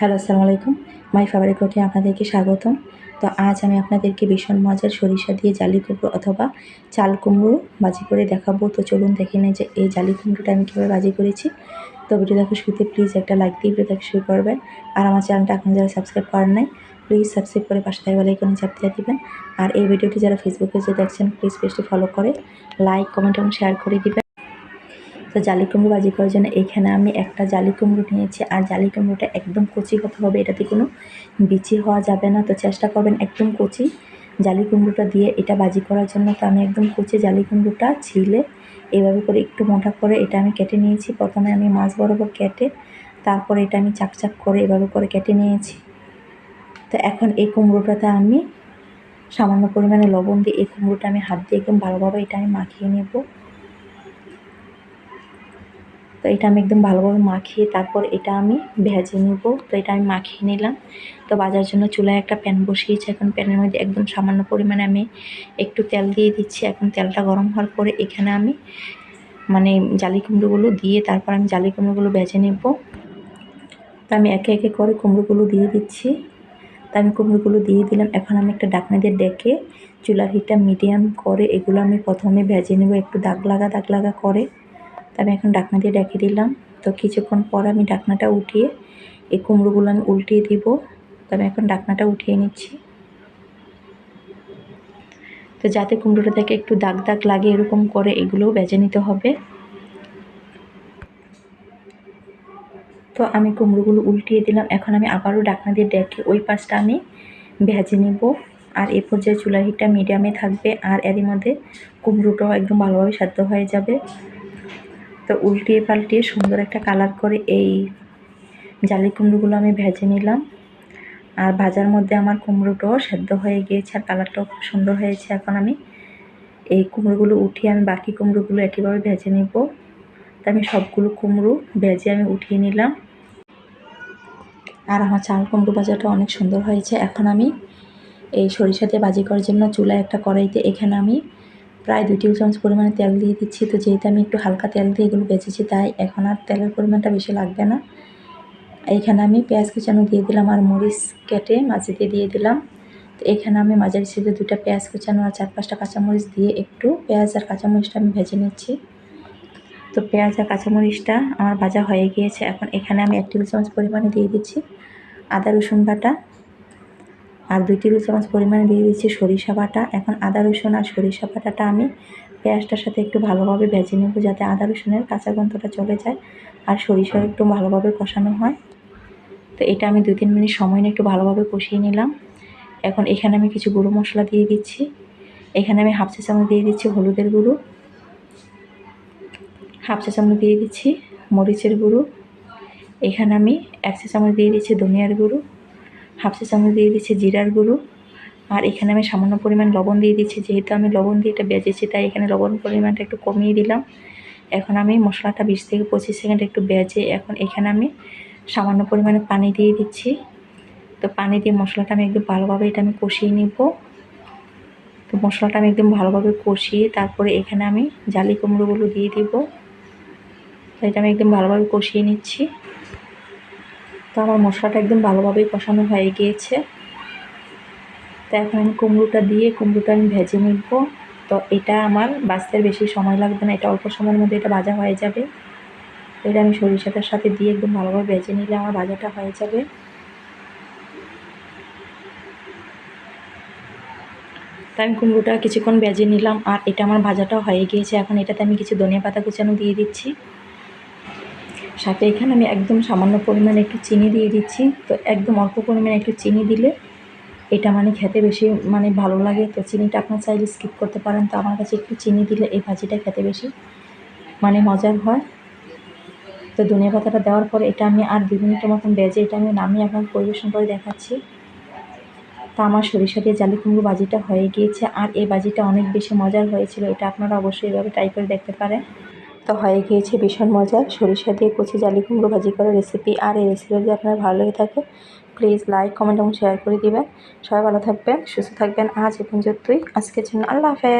Hello, আসসালামু আলাইকুম। My favourite cooking আপনাদেরকে স্বাগতম। তো আজ আমি আপনাদেরকে ভীষণ মজার সরিষা দিয়ে জালি কুমড়ো অথবা চাল কুমড়ো বাজি করে দেখাবো। তো চলুন দেখে নেই যে এই জালি কুমড়োটা আমি কীভাবে বাজি করেছি। তো ভিডিওটাকে শুরুতে প্লিজ একটা লাইক দিয়ে ভিডিওটাকে শুরু করবেন। আর আমার চ্যানেলটা এখন যারা সাবস্ক্রাইব করেন নাই প্লিজ সাবস্ক্রাইব করে পাশে থাকা বেলাইকনে চাপ দিয়ে দিবেন। আর এই ভিডিওটি যারা ফেসবুকে যে দেখছেন প্লিজ পেজটি ফলো করে লাইক কমেন্ট এবং শেয়ার করে দিবেন। তো জালি কুমড়ো ভাজি করার জন্য এখানে আমি একটা জালি কুমড়ো নিয়েছি। আর জালি কুমড়োটা একদম কচি হতে হবে, এটাতে কোনো বিচি হওয়া যাবে না। তো চেষ্টা করবেন একদম কচি জালি কুমড়োটা দিয়ে এটা ভাজি করার জন্য। তো আমি একদম কচি জালি কুমড়োটা ছিলে, এভাবে করে একটু মোটা করে এটা আমি কেটে নিয়েছি। প্রথমে আমি মাছ বরাবর কেটে তারপরে এটা আমি চাকচাক করে এভাবে করে কেটে নিয়েছি। তো এখন এই কুমড়োটাতে আমি সামান্য পরিমাণে লবণ দিয়ে এই কুমড়োটা আমি হাত দিয়ে একদম ভালোভাবে এটা আমি মাখিয়ে নেব। তো এটা আমি একদম ভালোভাবে মাখিয়ে তারপর এটা আমি ভেজে নেব। তো এটা আমি মাখিয়ে নিলাম। তো বাজার জন্য চুলায় একটা প্যান বসিয়েছি। এখন প্যানের মধ্যে একদম সামান্য পরিমাণে আমি একটু তেল দিয়ে দিচ্ছি। এখন তেলটা গরম হওয়ার পরে এখানে আমি মানে জালি কুমড়োগুলো দিয়ে তারপর আমি জালি কুমড়োগুলো ভেজে নেব। তো আমি একে একে করে কুমড়োগুলো দিয়ে দিচ্ছি। তো আমি কুমড়োগুলো দিয়ে দিলাম। এখন আমি একটা ডাকনা দিয়ে ডেকে চুলার হিটটা মিডিয়াম করে এগুলো আমি প্রথমে ভেজে নেব। একটু দাগ লাগা দাগ লাগা করে। আমি এখন ডাকনা দিয়ে ডেকে দিলাম। তো কিছুক্ষণ পর আমি ডাকনাটা উঠিয়ে এই কুমড়োগুলো আমি উল্টিয়ে দিব। তো আমি এখন ডাকনাটা উঠিয়ে নিচ্ছি। তো যাতে কুমড়োটা থেকে একটু দাগ দাগ লাগে এরকম করে এগুলোও বেজে নিতে হবে। তো আমি কুমড়োগুলো উল্টিয়ে দিলাম। এখন আমি আবারও ডাকনা দিয়ে ডেকে ওই পাশটা আমি ভেজে নেব। আর এ পর্যায়ে চুলার হিটটা মিডিয়ামে থাকবে। আর এরই মধ্যে কুমড়োটাও একদম ভালোভাবে সাধ্য হয়ে যাবে। তো উল্টিয়ে পাল্টিয়ে সুন্দর একটা কালার করে এই জালি কুমড়োগুলো আমি ভেজে নিলাম। আর ভাজার মধ্যে আমার কুমড়োটাও সেদ্ধ হয়ে গিয়েছে আর কালারটাও খুব সুন্দর হয়েছে। এখন আমি এই কুমড়োগুলো উঠিয়ে আমি বাকি কুমড়োগুলো একইভাবে ভেজে নিব। তো আমি সবগুলো কুমড়ো ভেজে আমি উঠিয়ে নিলাম। আর আমার চাল কুমড়ো ভাজাটা অনেক সুন্দর হয়েছে। এখন আমি এই সরিষা দিয়ে ভাজি করার জন্য চুলায় একটা কড়াইতে এখানে আমি প্রায় দুই টেবিল চামচ পরিমাণে তেল দিয়ে দিচ্ছি। তো যেহেতু আমি একটু হালকা তেল দিয়ে এগুলো বেঁচেছি তাই এখন আর তেলের পরিমাণটা বেশি লাগবে না। এইখানে আমি পেঁয়াজ কুচানো দিয়ে দিলাম আর মরিচ কেটে মাঝিতে দিয়ে দিলাম। তো এখানে আমি মাঝারি সিদ্ধে দুটা পেঁয়াজ কুচানো আর চার পাঁচটা কাঁচামরিচ দিয়ে একটু পেঁয়াজ আর কাঁচামরিচটা আমি ভেজে নিচ্ছি। তো পেঁয়াজ আর কাঁচামরিচটা আমার ভাজা হয়ে গিয়েছে। এখন এখানে আমি এক টেবিল চামচ পরিমাণে দিয়ে দিচ্ছি আদা রসুন বাটা। আর দুই টেবিল চামচ পরিমাণে দিয়ে দিচ্ছি সরিষা বাটা। এখন আদা, রসুন আর সরিষা বাটাটা আমি পেঁয়াজটার সাথে একটু ভালোভাবে ভেজে নেব যাতে আদা, রসুনের কাঁচা গন্ধটা চলে যায় আর সরিষাও একটু ভালোভাবে কষানো হয়। তো এটা আমি দু তিন মিনিট সময় একটু ভালোভাবে কষিয়ে নিলাম। এখন এখানে আমি কিছু গুঁড়ো মশলা দিয়ে দিচ্ছি। এখানে আমি হাফ চা চামচ দিয়ে দিচ্ছি হলুদের গুঁড়ো। হাফ চা চামচ দিয়ে দিচ্ছি মরিচের গুঁড়ো। এখানে আমি এক চা চামচ দিয়ে দিচ্ছি ধনিয়ার গুঁড়ো। হাফ চা চামচ দিয়ে দিচ্ছি জিরার গুঁড়ো। আর এখানে আমি সামান্য পরিমাণ লবণ দিয়ে দিচ্ছি। যেহেতু আমি লবণ দিয়ে এটা বেজেছি তাই এখানে লবণ পরিমাণটা একটু কমিয়ে দিলাম। এখন আমি মশলাটা বিশ থেকে পঁচিশ সেকেন্ড একটু বেজে এখন এখানে আমি সামান্য পরিমাণে পানি দিয়ে দিচ্ছি। তো পানি দিয়ে মশলাটা আমি একদম ভালোভাবে এটা আমি কষিয়ে নিব। তো মশলাটা আমি একদম ভালোভাবে কষিয়ে তারপরে এখানে আমি জালি কুমড়োগুলো দিয়ে দিব। তো এটা আমি একদম ভালোভাবে কষিয়ে নিচ্ছি। তো আমার মশলাটা একদম ভালোভাবেই কষানো হয়ে গিয়েছে। তো এখন আমি কুমড়োটা দিয়ে, কুমড়োটা আমি ভেজে নিব। তো এটা আমার বাঁচতে বেশি সময় লাগবে না, এটা অল্প সময়ের মধ্যে এটা ভাজা হয়ে যাবে। এটা আমি সরিষাটার সাথে দিয়ে একদম ভালোভাবে ভেজে নিলে আমার ভাজাটা হয়ে যাবে। তো আমি কুমড়োটা কিছুক্ষণ ভেজে নিলাম আর এটা আমার ভাজাটা হয়ে গিয়েছে। এখন এটাতে আমি কিছু ধনিয়া পাতা কুচানো দিয়ে দিচ্ছি। সাথে এখানে আমি একদম সামান্য পরিমাণে একটু চিনি দিয়ে দিচ্ছি। তো একদম অল্প পরিমাণে একটু চিনি দিলে এটা মানে খেতে বেশি মানে ভালো লাগে। তো চিনিটা আপনার চাইলে স্কিপ করতে পারেন। তো আমার কাছে একটু চিনি দিলে এই ভাজিটা খেতে বেশি মানে মজার হয়। তো ধনিয়া পাতাটা দেওয়ার পরে এটা আমি আর দু মিনিটের মতন বেজে এটা আমি নামিয়ে আপনার পরিবেশন করে দেখাচ্ছি। তা আমার সরিষা দিয়ে জালি কুমড়ো বাজিটা হয়ে গিয়েছে। আর এই বাজিটা অনেক বেশি মজার হয়েছিল। এটা আপনারা অবশ্যই এভাবে ট্রাই করে দেখতে পারেন। তো হয়ে গিয়েছে ভীষণ মজা সরিষা দিয়ে কচি জালি কুমড়ো ভাজি করার রেসিপি আর এই রেসিপি যদি আপনার ভালো লেগে থাকে প্লিজ লাইক কমেন্ট এবং শেয়ার করে দিবেন। সবাই ভালো থাকবেন, সুস্থ থাকবেন। আজ এখন যতই আজকের জন্য আল্লাহ হাফেজ।